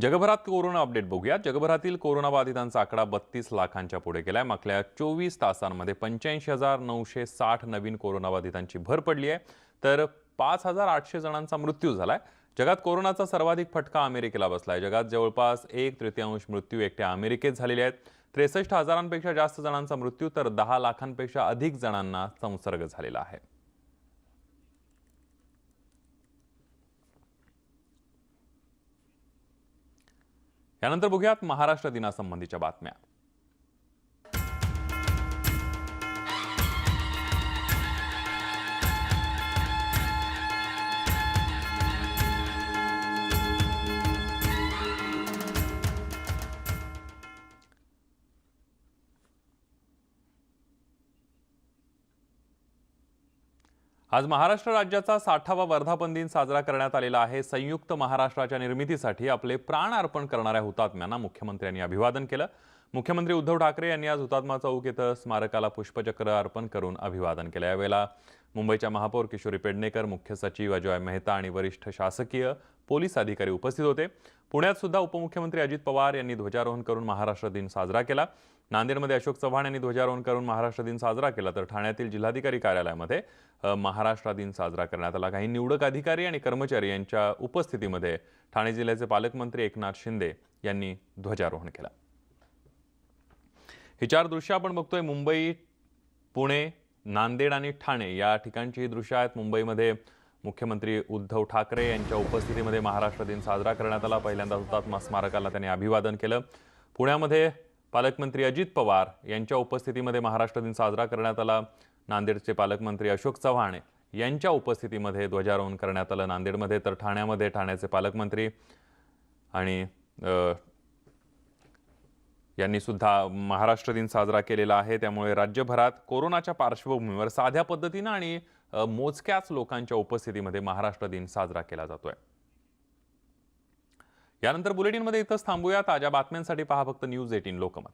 जगभरात corona update बघूया जगभरातील कोरोनाबाधितांचा आकडा बत्तीस लाखांच्या पुढे गेलाय. मागल्या चोवीस तासांमध्ये पंच्याऐंशी हजार नऊशे साठ नवीन कोरोनाबाधितांची भर पडली आहे. तर पाच हजार आठशे जणांचा मृत्यू झालाय. जगात कोरोनाचा सर्वाधिक फटका अमेरिकेला बसलाय. जगात जवळपास एक तृतीयांश मृत्यू एकट्या अमेरिकेत झालेले आहेत. त्रेसष्ट हजारांपेक्षा जास्त जणांचा मृत्यू तर दहा लाखांपेक्षा अधिक जणांना संसर्ग झालेला आहे. यानंतर बघूयात महाराष्ट्र दिनासंबंधीच्या बातम्या. आज महाराष्ट्र राज्याचा साठावा वर्धापन दिन साजरा करण्यात आलेला आहे. संयुक्त महाराष्ट्राच्या निर्मितीसाठी आपले प्राण अर्पण करणाऱ्या हुतात्म्यांना मुख्यमंत्र्यांनी अभिवादन केलं. मुख्यमंत्री उद्धव ठाकरे यांनी आज हुतात्मा चौक इथं स्मारकाला पुष्पचक्र अर्पण करून अभिवादन केलं. यावेळेला मुंबईच्या महापौर किशोरी पेडणेकर मुख्य सचिव अजय मेहता आणि वरिष्ठ शासकीय पोलीस अधिकारी उपस्थित होते. पुण्यात सुद्धा उपमुख्यमंत्री अजित पवार यांनी ध्वजारोहण करून महाराष्ट्र दिन साजरा केला. नांदेडमध्ये अशोक चव्हाण यांनी ध्वजारोहण करून महाराष्ट्र दिन साजरा केला. तर ठाण्यातील जिल्हाधिकारी कार्यालयामध्ये महाराष्ट्र दिन साजरा करण्यात आला. काही निवडक अधिकारी आणि कर्मचारी यांच्या उपस्थितीमध्ये ठाणे जिल्ह्याचे पालकमंत्री एकनाथ शिंदे यांनी ध्वजारोहण केलं. ही चार दृश्य आपण बघतोय. मुंबई पुणे नांदेड आणि ठाणे या ठिकाणची ही दृश्य आहेत. मुंबईमध्ये मुख्यमंत्री उद्धव ठाकरे यांच्या उपस्थितीमध्ये महाराष्ट्र दिन साजरा करण्यात आला. पहिल्यांदा हुतात्मा स्मारकाला त्यांनी अभिवादन केलं. पुण्यामध्ये पालकमंत्री अजित पवार यांच्या उपस्थितीमध्ये महाराष्ट्र दिन साजरा करण्यात आला. नांदेडचे पालकमंत्री अशोक चव्हाण यांच्या उपस्थितीमध्ये ध्वजारोहण करण्यात आलं. नांदेडमध्ये तर ठाण्यामध्ये ठाण्याचे पालकमंत्री आणि यांनी सुद्धा महाराष्ट्र दिन साजरा केलेला आहे. त्यामुळे राज्यभरात कोरोनाच्या पार्श्वभूमीवर साध्या पद्धतीनं आणि मोजक्याच लोकांच्या उपस्थितीमध्ये महाराष्ट्र दिन साजरा केला जातोय. यानंतर बुलेटिनमध्ये इथंच थांबूया. ताज्या बातम्यांसाठी पहा फक्त न्यूज एटीन लोकमत.